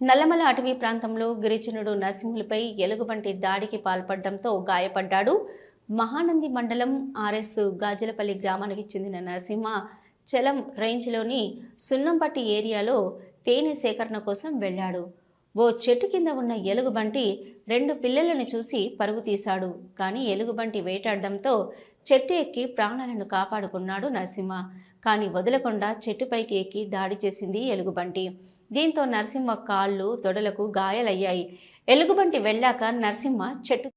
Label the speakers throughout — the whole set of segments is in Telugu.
Speaker 1: నల్లమల అటవీ ప్రాంతంలో గిరిజనుడు నరసింహులపై ఎలుగుబంటి దాడికి పాల్పడడంతో గాయపడ్డాడు. మహానంది మండలం ఆర్ఎస్ గాజలపల్లి గ్రామానికి చెందిన నరసింహ చలం రేంజ్లోని సున్నంపట్టి ఏరియాలో తేనె సేకరణ కోసం వెళ్ళాడు. ఓ చెట్టు కింద ఉన్న ఎలుగుబంటి రెండు పిల్లలను చూసి పరుగు తీశాడు. కానీ ఎలుగుబంటి వేటాడడంతో చెట్టు ఎక్కి ప్రాణాలను కాపాడుకున్నాడు నరసింహ. కానీ వదలకుండా చెట్టుపైకి ఎక్కి దాడి చేసింది ఎలుగుబంటి. దీంతో నరసింహ కాళ్ళు తొడలకు గాయాలయ్యాయి. ఎలుగుబంటి వెళ్ళాక నరసింహ చెట్టు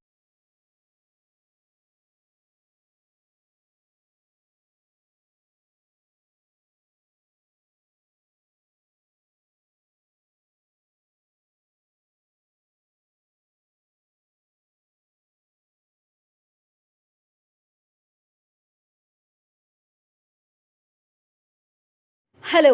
Speaker 2: హలో